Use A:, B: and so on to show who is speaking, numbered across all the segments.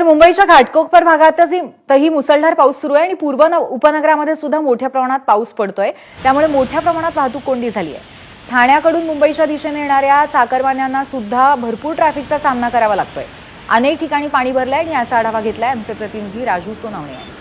A: तर मुंबईच्या घाटकोपर भागातही तही मुसळधार पाऊस सुरू आहे आणि पूर्व न- उपनगरामध्ये सुद्धा मोठ्या प्रमाणात पाऊस पडतोय. त्यामुळे मोठ्या प्रमाणात वाहतूक कोंडी झाली आहे. ठाण्याकडून मुंबईच्या दिशेने येणाऱ्या चाकरमान्यांना सुद्धा भरपूर ट्रॅफिकचा सामना करावा लागतोय. अनेक ठिकाणी पाणी भरलंय आणि याचा आढावा घेतलाय आमचे प्रतिनिधी राजू सोनावणे यांनी.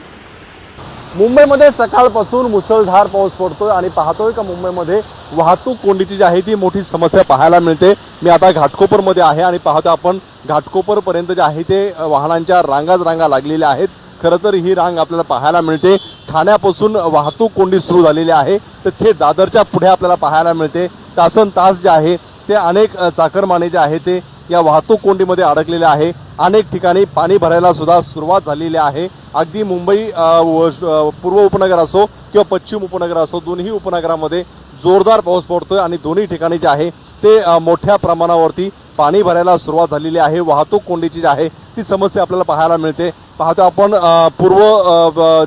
B: मुंबईमध्ये सकाळपासून मुसळधार पाऊस पडतोय आणि पाहतोय का मुंबईमध्ये वाहतूक कोंडीची जी आहे ती मोठी समस्या पाहायला मिळते. मी आता घाटकोपरमध्ये आहे आणि पाहतो आपण घाटकोपरपर्यंत जे आहे ते वाहनांच्या रांगाच रांगा लागलेल्या आहेत. खरं तर ही रांग आपल्याला पाहायला मिळते. ठाण्यापासून वाहतूक कोंडी सुरू झालेली आहे. तर थेट दादरच्या पुढे आपल्याला पाहायला मिळते. तासन तास जे आहे ते अनेक चाकरमाने जे आहे ते या वाहतूक कोंडीमध्ये अडकलेले आहे. अनेक ठिकाणी पाणी भरायला सुद्धा सुरुवात झालेली आहे. अगदी मुंबई व- पूर्व उपनगर असो किंवा पश्चिम उपनगर असो दोन्ही उपनगरामध्ये जोरदार पाऊस पडतोय आणि दोन्ही ठिकाणी जे आहे ते मोठ्या प्रमाणावरती पाणी भरायला सुरुवात झालेली आहे. वाहतूक कोंडीची जी आहे ती समस्या आपल्याला पाहायला मिळते. पाहतो आपण पूर्व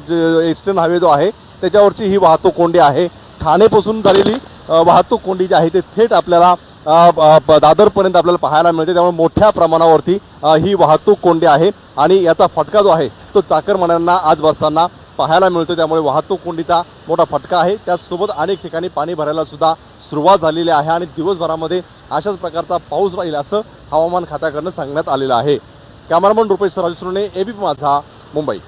B: जे ईस्टर्न हायवे जो आहे त्याच्यावरची ही वाहतूक कोंडी आहे. ठाणेपासून झालेली वाहतूक कोंडी जी आहे ते थेट आपल्याला दादरपर्यंत आपल्याला पाहायला मिळते. त्यामुळे मोठ्या प्रमाणावरती ही वाहतूक कोंडी आहे. आणि याचा फटका जो आहे तो चाकरमान्यांना आज बसताना पाहायला मिळतो त्यामुळे वाहतूक कोंडीचा मोठा फटका आहे. त्याचसोबत अनेक ठिकाणी पाणी भरायला सुद्धा सुरुवात झालेली आहे. आणि दिवसभरामध्ये अशाच प्रकारचा पाऊस राहील असं हवामान खात्याकडनं सांगण्यात आलेलं आहे. कॅमेरामन रुपेश राजसुरने एबीपी माझा मुंबई.